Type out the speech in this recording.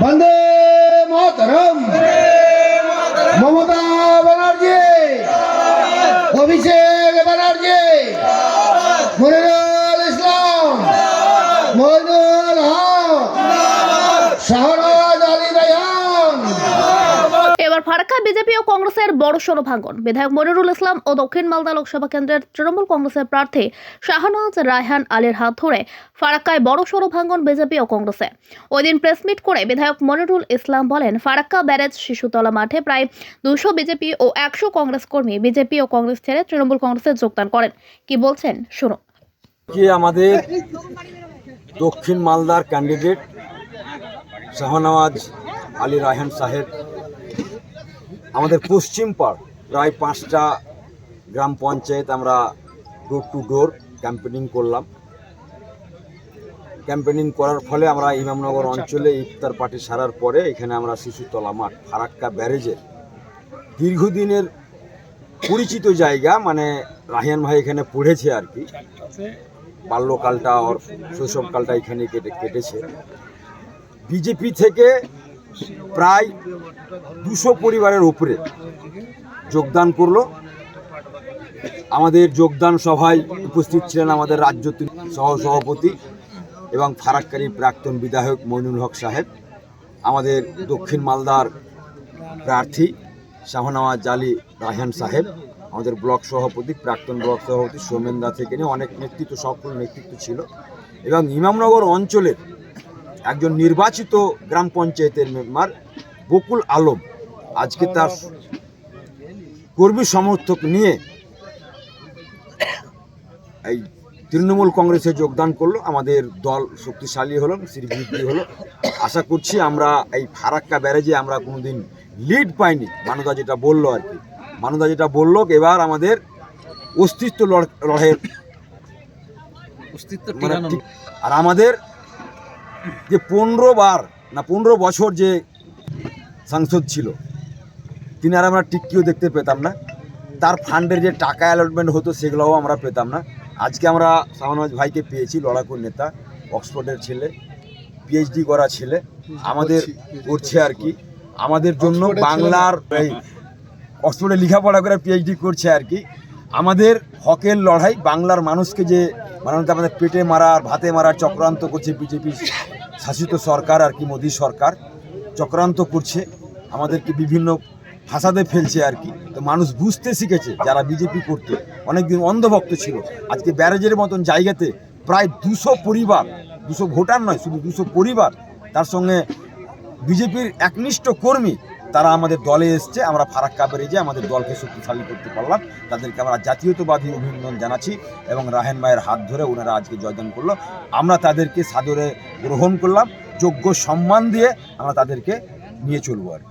বন্দে মাতরম। মমতা ব্যানার্জি। অভিষেক ব্যানার্জি। মনিরুল ইসলাম। মইনুল হক। রায়ান এবার ফারাক্কায় বিজেপি ও কংগ্রেসের বড় সড়ো ভাঙন বিধায়ক মনিরুল ইসলাম ও দক্ষিণ মালদা লোকসভা কেন্দ্রের তৃণমূল কংগ্রেসের প্রার্থী শাহনওয়াজ রায়হান আলীর হাত ধরে ফারাক্কায় বড় সড়ো ভাঙন বিজেপি ও কংগ্রেসে। ওই দিন প্রেসমিট করে বিধায়ক মনিরুল ইসলাম বলেন, ফারাক্কা ব্যারেজ শিশুতলা মাঠে প্রায় দুশো বিজেপি ও একশো কংগ্রেস কর্মী বিজেপি ও কংগ্রেস ছেড়ে তৃণমূল কংগ্রেসে যোগদান করেন। কি বলছেন? শুনুন। কি আমাদের দক্ষিণ মালদার ক্যান্ডিডেট শাহনওয়াজ আলী রায়হান সাহেব আমাদের পশ্চিম পাড় প্রায় পাঁচটা গ্রাম পঞ্চায়েত আমরা ডোর টু ডোর ক্যাম্পেনিং করলাম। ক্যাম্পেনিং করার ফলে আমরা ইমামনগর অঞ্চলে ইফতার পার্টি সারার পরে এখানে আমরা শিশুতলা মাঠ ফারাক্কা ব্যারেজের দীর্ঘদিনের পরিচিত জায়গা মানে রাহিয়ান ভাই এখানে পড়েছে আর কি। বাল্যকালটা ওর শৈশবকালটা এখানে কেটে কেটেছে। বিজেপি থেকে প্রায় দুশো পরিবারের উপরে যোগদান করল। আমাদের যোগদান সভায় উপস্থিত ছিলেন আমাদের রাজ্য সহ সভাপতি এবং ফারাক্কারি প্রাক্তন বিধায়ক মইনুল হক সাহেব, আমাদের দক্ষিণ মালদার প্রার্থী শাহনওয়াজ আলী রায়হান সাহেব, আমাদের ব্লক সভাপতি, প্রাক্তন ব্লক সভাপতি সৌমেন দা থেকে নিয়ে অনেক নেতৃত্ব সকল নেতৃত্ব ছিল এবং ইমামনগর অঞ্চলের একজন নির্বাচিত গ্রাম পঞ্চায়েতের মেম্বার বকুল আলম। আজকে তার কর্মী সমর্থক নিয়ে এই তৃণমূল কংগ্রেসে যোগদান করল। আমাদের দল শক্তিশালী হলো শ্রীবৃদ্ধি হলো। আশা করছি আমরা এই ফারাক্কা ব্যারেজে আমরা কোনোদিন লিড পাইনি মানুদা যেটা বলল আর কি। মানুদা যেটা বলল এবার আমাদের অস্তিত্ব লড়- লড়াইয়ের অস্তিত্ব মানে আর আমাদের যে পনেরো বার না পনেরো বছর যে সাংসদ ছিল তিনি আর আমরা টিকিও দেখতে পেতাম না। তার ফান্ডের যে টাকা অ্যালটমেন্ট হতো সেগুলোও আমরা পেতাম না। আজকে আমরা শাহনওয়াজ ভাইকে পেয়েছি লড়াকুর নেতা অক্সফোর্ডের ছেলে পিএইচডি করা ছেলে। আমাদের করছে আর কি। আমাদের জন্য বাংলার এই অক্সফোর্ডে লেখাপড়া করে পিএইচডি করছে আর কি। আমাদের হকের লড়াই বাংলার মানুষকে যে মানে আমাদের পেটে মারার, ভাতে মারার চক্রান্ত করছে বিজেপি শাসিত সরকার আর কি মোদী সরকার। চক্রান্ত করছে, আমাদেরকে বিভিন্ন ফাসাদে ফেলছে আর কি। তো মানুষ বুঝতে শিখেছে যারা বিজেপি করতো, অনেকদিন অন্ধভক্ত ছিল। আজকে ব্যারেজের মতন জায়গাতে প্রায় দুশো পরিবার, দুশো ভোটার নয়, শুধু দুশো পরিবার, তার সঙ্গে বিজেপির একনিষ্ঠ কর্মী তারা আমাদের দলে এসছে, আমরা ফারাক্কা যে আমাদের দলকে শক্তিশালী করতে পারলাম তাদেরকে আমরা জাতীয়তাবাদী অভিনন্দন জানাচ্ছি এবং রাহেন মায়ের হাত ধরে ওনারা আজকে জয়দান করল আমরা তাদেরকে সাদরে গ্রহণ করলাম, যোগ্য সম্মান দিয়ে আমরা তাদেরকে নিয়ে চলবো আর।